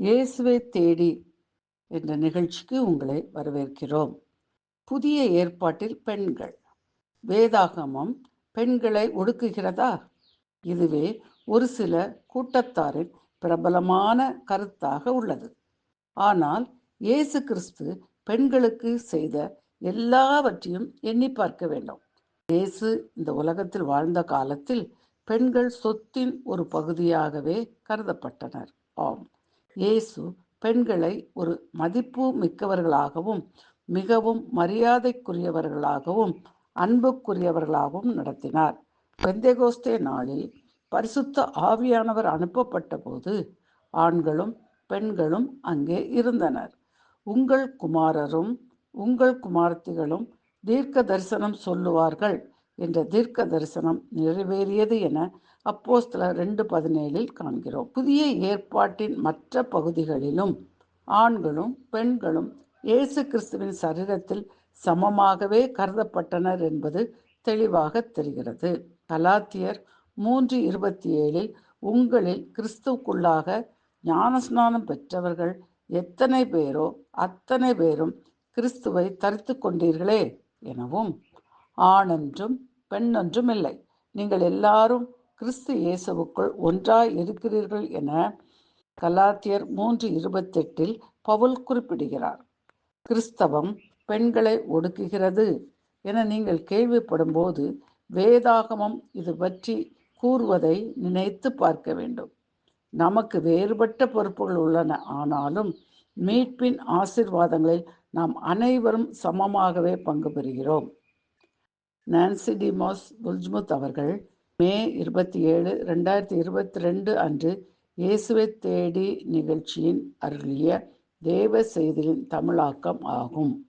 இயேசுவை தேடி என்ற நிகழ்ச்சிக்கு உங்களை வரவேற்கிறோம். புதிய ஏற்பாட்டில் பெண்கள். வேதாகமம் பெண்களை ஒடுக்குகிறதா? இதுவே ஒரு சில கூட்டத்தாரின் பிரபலமான கருத்தாக உள்ளது. ஆனால் இயேசு கிறிஸ்து பெண்களுக்கு செய்த எல்லாவற்றையும் எண்ணி பார்க்க வேண்டும். இயேசு இந்த உலகத்தில் வாழ்ந்த காலத்தில் பெண்கள் சொத்தின் ஒரு பகுதியாகவே கருதப்பட்டனர். ஆம். இயேசு பெண்களை ஒரு மதிப்பு மிக்கவர்களாகவும் மிகவும் மரியாதைக்குரியவர்களாகவும் அன்புக்குரியவர்களாகவும் நடத்தினார். பெந்தேகோஸ்தே நாளில் பரிசுத்த ஆவியானவர் அனுப்பப்பட்ட போது ஆண்களும் பெண்களும் அங்கே இருந்தனர். உங்கள் குமாரரும் உங்கள் குமார்த்திகளும் தீர்க்க தரிசனம் சொல்லுவார்கள். என்ற தீர்க்க தரிசனம் நிறைவேறியது என அப்போஸ்தலர் ரெண்டு பதினேழில் காண்கிறோம். புதிய ஏற்பாட்டின் மற்ற பகுதிகளிலும் ஆண்களும் பெண்களும் இயேசு கிறிஸ்துவின் சரீரத்தில் சமமாகவே கருதப்பட்டனர் என்பது தெளிவாக தெரிகிறது. கலாத்தியர் மூன்று இருபத்தி ஏழில் உங்களில் கிறிஸ்துவுக்குள்ளாக ஞானஸ்நானம் பெற்றவர்கள் எத்தனை பேரோ அத்தனை பேரும் கிறிஸ்துவை தரித்து கொண்டீர்களே எனவும் ஆணென்றும் பெண் இல்லை நீங்கள் எல்லாரும் கிறிஸ்து இயேசுவுக்குள் ஒன்றாய் இருக்கிறீர்கள் என கலாத்தியர் மூன்று இருபத்தெட்டில் பவுல் குறிப்பிடுகிறார். கிறிஸ்தவம் பெண்களை ஒடுக்குகிறது என நீங்கள் கேள்விப்படும் போது வேதாகமம் இது பற்றி கூறுவதை நினைத்து பார்க்க வேண்டும். நமக்கு வேறுபட்ட பொறுப்புகள் உள்ளன. ஆனாலும் மீட்பின் ஆசிர்வாதங்களில் நாம் அனைவரும் சமமாகவே பங்கு பெறுகிறோம். நான்சி டிமாஸ் புல்ஜ்முத் அவர்கள் மே இருபத்தி ஏழு ரெண்டாயிரத்தி இருபத்தி ரெண்டு அன்று இயேசுவை தேடி நிகழ்ச்சியின் அருளிய தேவ செய்தியின் தமிழாக்கம் ஆகும்.